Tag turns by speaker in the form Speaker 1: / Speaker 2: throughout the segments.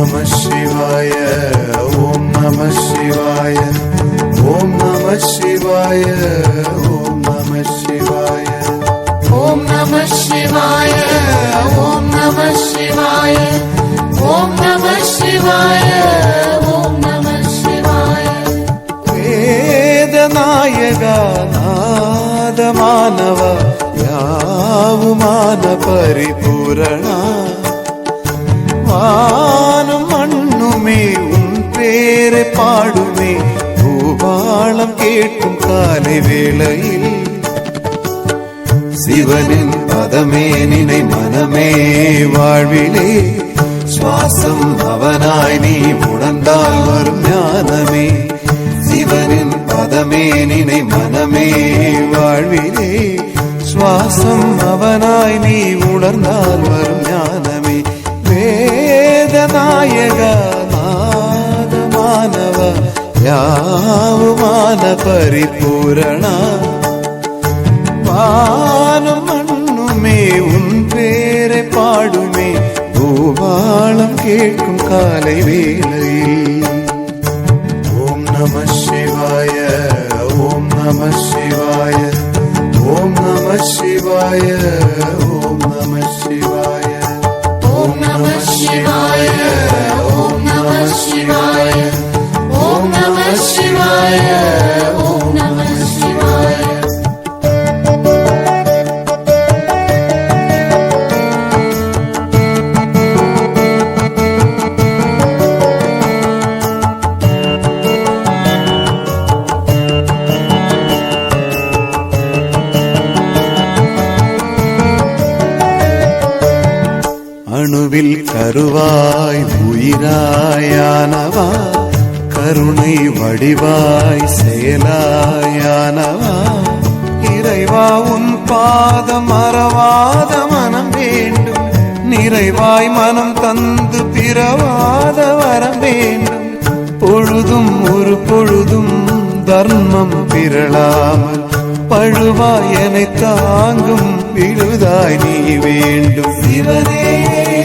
Speaker 1: நம சிவாய ஓம் நம சிவாய ஓம் நம சிவாய ஓம் நம சிவாய.
Speaker 2: ஓம் நம சிவாய ஓம் நம சிவாய ஓம் நம சிவாய ஓம் நம சிவாய.
Speaker 1: வேதநாயக நாதமானவ யாவுமான பரிபூரண வானும் பாடுமே உன் பேரை பாடுமே. பூபாளம் கேட்கும் காலை வேளையில். சிவனின் பதமே நினை மனமே வாழ்விலே. சுவாசம் அவனாய் நீ உணர்ந்தால் வரும் ஞானமே. சிவனின் பதமே நினை மனமே வாழ்விலே. சுவாசம் அவனாய் நீ உணர்ந்தால் வரும் ஞானம். పరిపూరణ వాను മണ്ണുമേ ഉൻ పేరే പാടുമേ
Speaker 2: ഭൂവാളം കേൾക്കും കാലവേളയിൽ. ഓം നമ ശിവായ ഓം നമ ശിവായ ഓം നമ ശിവായ.
Speaker 1: அணுவில் கருவாய் உயிராயானவா? கருணை வடிவாய் செயலாயானவா? இறைவா உன் பாதம் மறவாத மனம் வேண்டும். நிறைவாய் மனம் தந்து பிறவாத வரம் வேண்டும். பொழுதும் ஒரு பொழுதும் தர்மம் பிறளாமல் பழுவாய் என்னை தாங்கும் விழுதாய் நீ வேண்டும். சிவனே.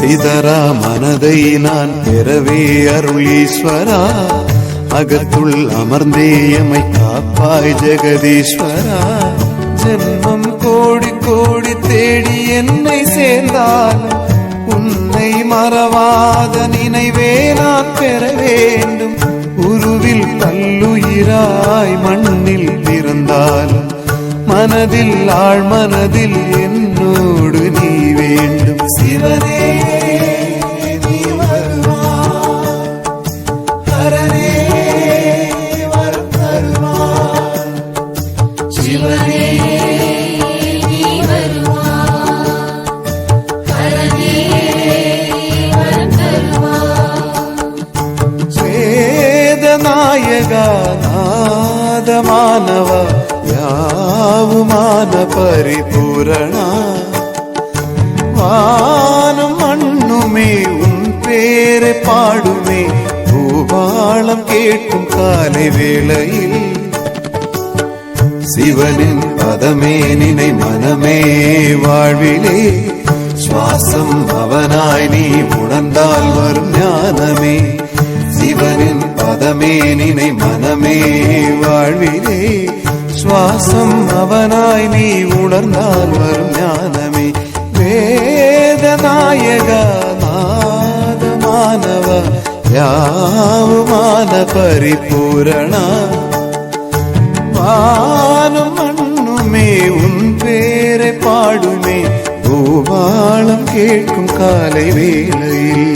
Speaker 1: சிதறா மனதை நான் பெறவே அருளீஸ்வரா அகத்துள் அமர்ந்தேயமை காப்பாய் ஜெகதீஸ்வரா. ஜென்மம் கோடி கோடி தேடி என்னை சேர்ந்தால் உன்னை மறவாத நினைவே நான் பெற வேண்டும். உருவில் கல்லுயிராய் மண்ணில் பிறந்தால் மனதில் ஆழ் மனதில் என்னோடு நீ வேண்டும். சிவனே. வேதநாயக ಯಾವು ಮಾನ ಪರಿಪೂರಣ வானும் மண்ணுமே உன் பேரை பாடுமே. பூபாளம் கேட்கும் காலை வேளையில். சிவனின் பதமே நினை மனமே வாழ்விலே. சுவாசம் அவனாய் நீ உணர்ந்தால் வரும் ஞானமே. சிவனின் பதமே நினை மனமே வாழ்விலே. சுவாசம் அவனாய் நீ உணர்ந்தால் வரும் ஞானமே. வேதநாயகா நாதமானவ யாவுமான பரிபூரணா. வானும் மண்ணுமே உன் பேரை பாடுமே. பூவாளம் கேட்கும் காலை வேளையில்